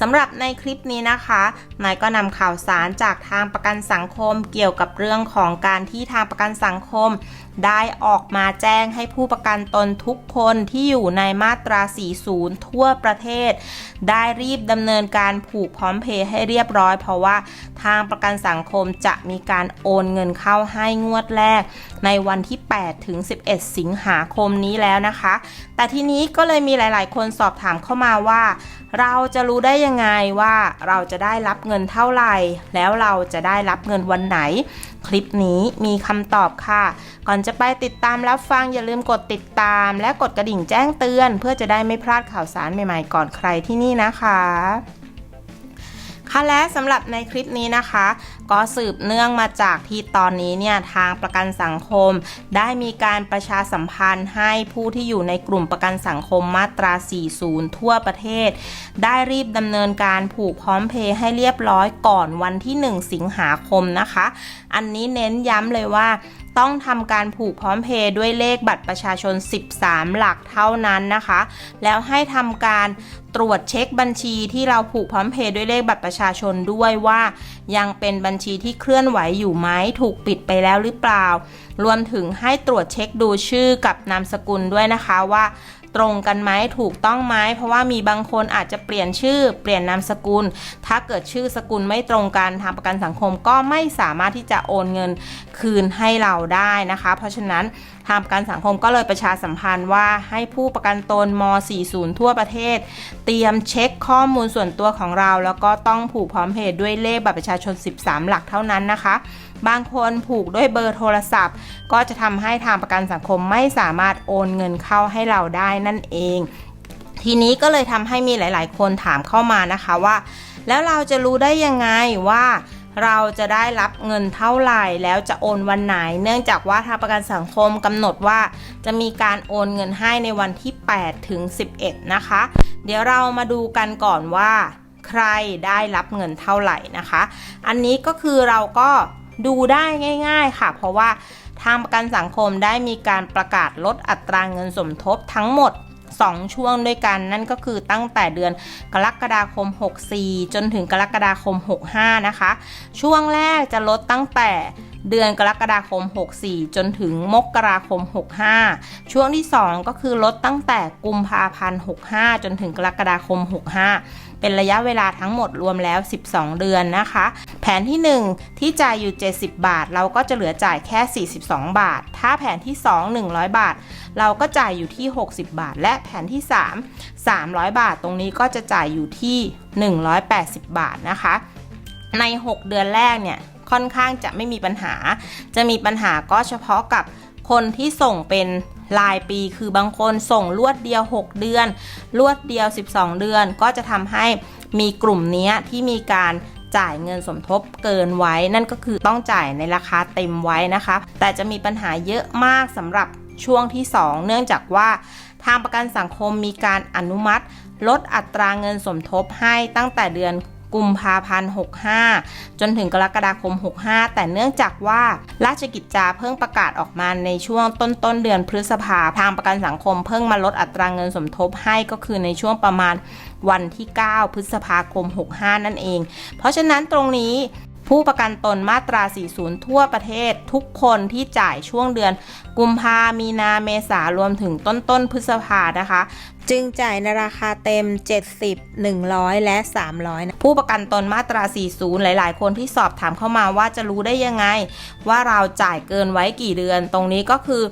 สำหรับในคลิปนี้นะคะนายก็นำข่าวสารจากทางประกันสังคมเกี่ยวกับเรื่องของการที่ทางประกันสังคม ได้ออกมาแจ้งให้ผู้ประกันตนทุกคนที่อยู่ในมาตรา 40 ทั่วประเทศ ได้รีบดำเนินการผูกพร้อมเพย์ให้เรียบร้อย เพราะว่าทางประกันสังคมจะมีการโอนเงินเข้าให้งวดแรก ในวันที่ 8 ถึง 11 สิงหาคมนี้แล้วนะคะ แต่ทีนี้ก็เลยมีหลาย ๆ คนสอบถามเข้ามาว่า เราจะรู้ได้ยังไงว่าเราจะได้รับเงินเท่าไหร่ แล้วเราจะได้รับเงินวันไหน คลิปนี้มีคำตอบค่ะ ก่อนจะไปติดตามรับฟังอย่าลืมกดติดตาม และกดกระดิ่งแจ้งเตือน เพื่อจะได้ไม่พลาดข่าวสารใหม่ๆ ก่อนใครที่นี่นะคะ ค่ะและสำหรับในคลิปนี้นะคะ ก็สืบเนื่องมาจากที่ตอนนี้เนี่ยทางประกันสังคม ได้มีการประชาสัมพันธ์ให้ผู้ที่อยู่ในกลุ่มประกันสังคมมาตรา 40 ทั่วประเทศ ได้รีบดำเนินการผูกพร้อมเพย์ให้เรียบร้อยก่อนวันที่ 1 สิงหาคมนะคะ อันนี้เน้นย้ำเลยว่าต้องทำการผูกพร้อมเพย์ด้วยเลขบัตรประชาชน 13 หลักเท่านั้นนะคะ แล้วให้ทำการ ตรวจเช็คบัญชีที่เราผูกพร้อมเพย์ด้วยเลขบัตรประชาชนด้วยว่า ยังเป็นบัญชีที่เคลื่อนไหวอยู่ไหมถูกปิดไปแล้วหรือเปล่า รวมถึงให้ตรวจเช็คดูชื่อกับนามสกุลด้วยนะคะว่าตรงกันไหมถูกต้องไหมเพราะว่ามีบางคนอาจจะเปลี่ยนชื่อ เปลี่ยนนามสกุล ถ้าเกิดชื่อสกุลไม่ตรงกันทางประกันสังคมก็ไม่สามารถที่จะโอนเงินคืนให้เราได้นะคะ เพราะฉะนั้นทางประกันสังคมก็เลยประชาสัมพันธ์ว่าให้ผู้ประกันตนม 40 ทั่วประเทศเตรียมเช็คข้อมูลส่วนตัวของเรา แล้วก็ต้องผูกพร้อมเพย์ด้วยเลขบัตรประชาชน 13 หลักเท่านั้นนะคะ บางคนผูกด้วยเบอร์โทรศัพท์ ก็จะทำให้ทางประกันสังคมไม่สามารถโอนเงินเข้าให้เราได้นั่นเอง ทีนี้ก็เลยทำให้มีหลาย ๆ คนถามเข้ามานะคะว่า แล้วเราจะรู้ได้ยังไงว่า เราจะได้รับเงินเท่าไหร่แล้วจะโอนวันไหน เนื่องจากว่าทางประกันสังคมกำหนดว่า จะมีการโอนเงินให้ในวันที่ 8 ถึง 11 นะคะ เดี๋ยวเรามาดูกันก่อนว่า ใครได้รับเงินเท่าไหร่นะคะ อันนี้ก็คือเราก็ดูได้ง่าย ๆ ค่ะ เพราะว่าทางประกันสังคมได้มีการประกาศลดอัตราเงินสมทบทั้งหมด 2 ช่วงด้วยกัน นั่นก็คือตั้งแต่เดือนกรกฎาคม 64 จนถึงกรกฎาคม 65 นะคะ ช่วงแรกจะลดตั้งแต่เดือนกรกฎาคม 64 จนถึงมกราคม 65 ช่วงที่ 2 ก็คือลดตั้งแต่กุมภาพันธ์ 65 จนถึงกรกฎาคม 65 เป็นระยะเวลาทั้งหมดรวมแล้ว 12 เดือนนะคะ แผนที่ 1 ที่จ่ายอยู่ 70 บาท เราก็จะเหลือจ่ายแค่ 42 บาท ถ้าแผนที่ 2 100 บาท เราก็จ่ายอยู่ที่ 60 บาท และแผนที่ 3 300 บาท ตรงนี้ก็จะจ่ายอยู่ที่ 180 บาทนะคะ ใน 6 เดือนแรกเนี่ยค่อนข้างจะไม่มีปัญหา จะมีปัญหาก็เฉพาะกับคนที่ส่งเป็น รายปี คือบางคนส่งลวดเดียว 6 เดือน ลวดเดียว 12 เดือน ก็จะทำให้มีกลุ่มนี้ที่มีการจ่ายเงินสมทบเกินไว้ นั่นก็คือต้องจ่ายในราคาเต็มไว้นะคะ แต่จะมีปัญหาเยอะมากสำหรับช่วงที่ 2 เนื่องจากว่าทางประกันสังคมมีการอนุมัติ ลดอัตราเงินสมทบให้ตั้งแต่เดือน กุมภาพันธ์65 จนถึงกรกฎาคม 65 แต่เนื่องจากว่าราชกิจจาเพิ่งประกาศออกมาในช่วงต้นต้นเดือนพฤษภาทางประกันสังคมเพิ่งมาลดอัตราเงินสมทบให้ก็คือในช่วงประมาณวันที่ 9 พฤษภาคม 65 นั่นเอง เพราะฉะนั้นตรงนี้ ผู้ประกันตนมาตรา 40 ทั่วประเทศทุกคนที่จ่ายช่วงเดือน กุมภามีนาเมษารวมถึงต้นต้นพฤษภานะคะ จึงจ่ายในราคาเต็ม 70 100 และ 300นะผู้ประกันตนมาตรา 40 หลาย ๆ คนที่สอบถามเข้ามาว่าจะรู้ได้ยังไง ว่าเราจ่ายเกินไว้กี่เดือน ตรงนี้ก็คือ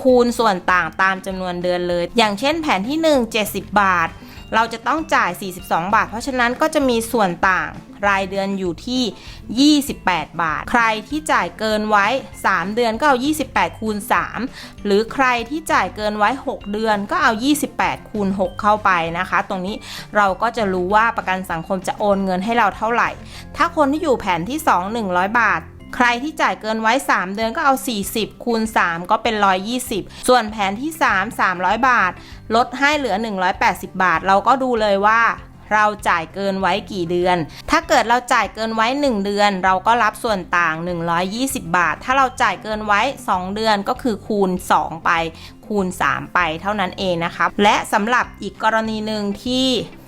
คูณส่วนต่างตามจำนวนเดือนเลย อย่างเช่นแผนที่ 1 70 บาท เราจะต้องจ่าย 42 บาท เพราะฉะนั้นก็จะมีส่วนต่างรายเดือนอยู่ที่ 28 บาท ใครที่จ่ายเกินไว้ 3 เดือนก็เอา 28 คูณ 3 หรือใครที่จ่ายเกินไว้ 6 เดือนก็เอา 28 คูณ 6 เข้าไปนะคะ ตรงนี้เราก็จะรู้ว่าประกันสังคมจะโอนเงินให้เราเท่าไหร่ ถ้าคนที่อยู่แผนที่ 2 100 บาท ใครที่จ่ายเกินไว้ 3 เดือนก็เอา 40 คูณ 3 ก็เป็น 120 ส่วนแผนที่ 3 300 บาท ลดให้เหลือ 180 บาท เราก็ดูเลยว่า เราจ่ายเกินไว้กี่เดือน ถ้าเกิดเราจ่ายเกินไว้ 1 เดือน เราก็รับส่วนต่าง 120 บาท ถ้าเราจ่ายเกินไว้ 2 เดือนก็คือคูณ 2 ไปคูณ 3 ไปเท่านั้นเองนะคะและสำหรับอีกกรณีหนึ่งที่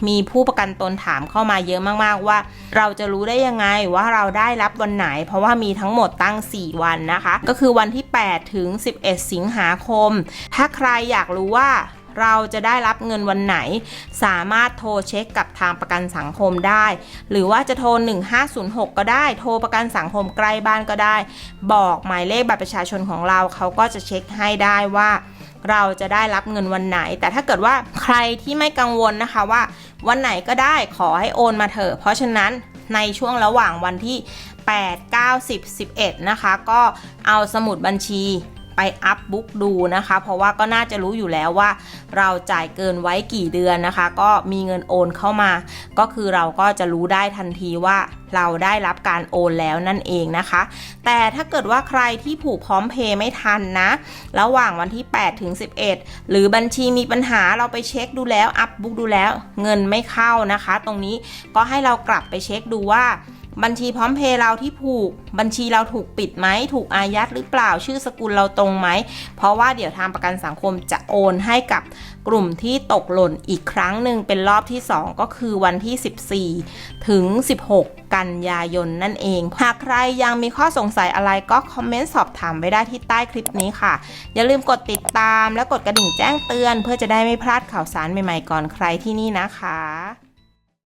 มีผู้ประกันตนถามเข้ามาเยอะมากๆว่า เราจะรู้ได้ยังไงว่าเราได้รับวันไหน เพราะว่ามีทั้งหมดตั้ง 4 วันนะคะ ก็คือวันที่ 8 ถึง 11 สิงหาคม ถ้าใครอยากรู้ว่า เราจะได้รับเงินวันไหน สามารถโทรเช็คกับทางประกันสังคมได้ หรือว่าจะโทร 1506 ก็ได้ โทรประกันสังคมใกล้บ้านก็ได้ บอกหมายเลขบัตรประชาชนของเราเขาก็จะเช็คให้ได้ว่า เราจะได้รับเงินวันไหน แต่ถ้าเกิดว่าใครที่ไม่กังวลนะคะว่า วันไหนก็ได้ขอให้โอนมาเถอะ เพราะฉะนั้นในช่วงระหว่างวันที่ 8 9 10 11 นะคะ ก็เอาสมุดบัญชี ไปอัพบุ๊กดูนะคะ เพราะว่าก็น่าจะรู้อยู่แล้วว่า เราจ่ายเกินไว้กี่เดือนนะคะ ก็มีเงินโอนเข้ามา ก็คือเราก็จะรู้ได้ทันทีว่าเราได้รับการโอนแล้วนั่นเองนะคะ แต่ถ้าเกิดว่าใครที่ผูกพร้อมเพย์ไม่ทันนะ ระหว่างวันที่ 8 ถึง 11 หรือบัญชีมีปัญหาเราไปเช็คดูแล้ว อัพบุ๊กดูแล้ว เงินไม่เข้านะคะ ตรงนี้ก็ให้เรากลับไปเช็คดูว่า บัญชีพร้อมเพย์เราที่ผูก บัญชีเราถูกปิดไหม ถูกอายัดหรือเปล่า ชื่อสกุลเราตรงไหม เพราะว่าเดี๋ยวทางประกันสังคมจะโอนให้กับกลุ่มที่ตกหล่นอีกครั้งหนึ่งเป็นรอบที่ 2 ก็คือวันที่ 14 ถึง 16 กันยายนนั่นเอง หากใครยังมีข้อสงสัยอะไรก็คอมเมนต์สอบถามไว้ได้ที่ใต้คลิปนี้ค่ะ อย่าลืมกดติดตามและกดกระดิ่งแจ้งเตือน เพื่อจะได้ไม่พลาดข่าวสารใหม่ๆก่อนใครที่นี่นะคะ